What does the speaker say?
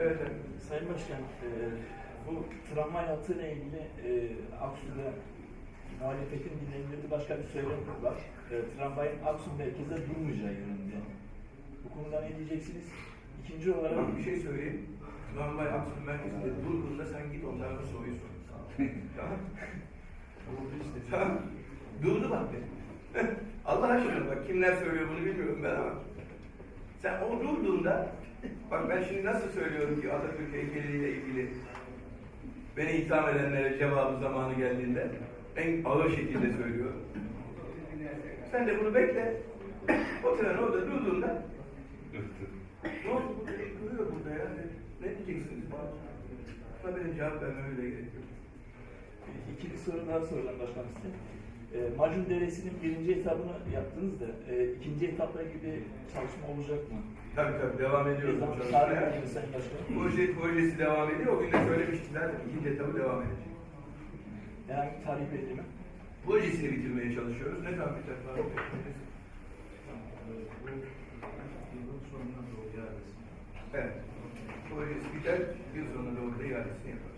Evet. Sayın Başkan, e, bu tramvay hattıyla ilgili e, Aksu'da muhalefetin dinlendirdiği başka bir söylem var. E, tramvayın Aksu merkezde durmayacağı yönünde. Bu konuda ne diyeceksiniz? İkinci olarak bir şey söyleyeyim. Normal Aksun merkezinde durduğunda sen git onlara bir soruyu sor. tamam. İşte. Tamam. Durdu bak be. Allah aşkına bak kimler söylüyor bunu bilmiyorum ben ama. Sen o durduğunda bak ben şimdi nasıl söylüyorum ki Atatürk heykeliyle ilgili beni itham edenlere cevabı zamanı geldiğinde en ağır şekilde söylüyorum. Sen de bunu bekle. O tren orada durduğunda ne oldu bu dedik duruyor burada ya. Ne, ne diyeceksiniz bana? Buna benim cevap vermeme bile gerek yok. İki bir soru daha soracağım başkan size. E, Macun Deresi'nin birinci etabını yaptınız da e, ikinci etapla ilgili çalışma olacak mı? Tabii tabii devam ediyoruz Zaman tarih gibi Sayın Başkan. Proje, projesi devam ediyor. O gün de söylemiştik zaten ikinci etabı devam edecek. Bir tarih belli mi? Projesini bitirmeye çalışıyoruz. Ne zaman biter falan? Evet. Projesi biter, yıl sonuna doğru da iadesini yaparız.